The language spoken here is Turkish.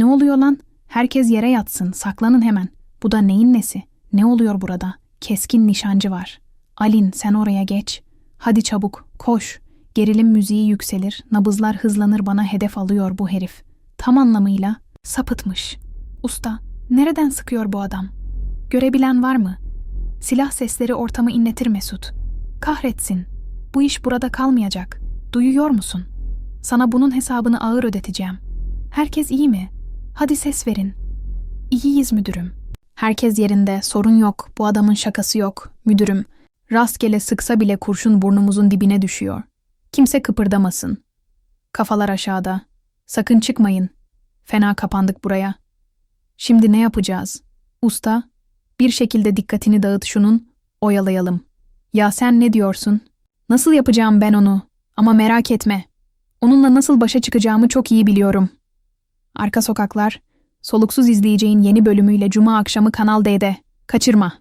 Ne oluyor lan? Herkes yere yatsın, saklanın hemen. Bu da neyin nesi? Ne oluyor burada? Keskin nişancı var. Alin sen oraya geç. Hadi çabuk, koş. Gerilim müziği yükselir, nabızlar hızlanır bana hedef alıyor bu herif. Tam anlamıyla sapıtmış. Usta, nereden sıkıyor bu adam? Görebilen var mı? Silah sesleri ortamı inletir Mesut. Kahretsin. Bu iş burada kalmayacak. Duyuyor musun? Sana bunun hesabını ağır ödeteceğim. Herkes iyi mi? Hadi ses verin. İyiyiz müdürüm. Herkes yerinde, sorun yok. Bu adamın şakası yok. Müdürüm, rastgele sıksa bile kurşun burnumuzun dibine düşüyor. Kimse kıpırdamasın. Kafalar aşağıda. Sakın çıkmayın. Fena kapandık buraya. Şimdi ne yapacağız? Usta, bir şekilde dikkatini dağıt şunun, oyalayalım. Ya sen ne diyorsun? Nasıl yapacağım ben onu? Ama merak etme. Onunla nasıl başa çıkacağımı çok iyi biliyorum. Arka Sokaklar, soluksuz izleyeceğin yeni bölümüyle Cuma akşamı Kanal D'de. Kaçırma.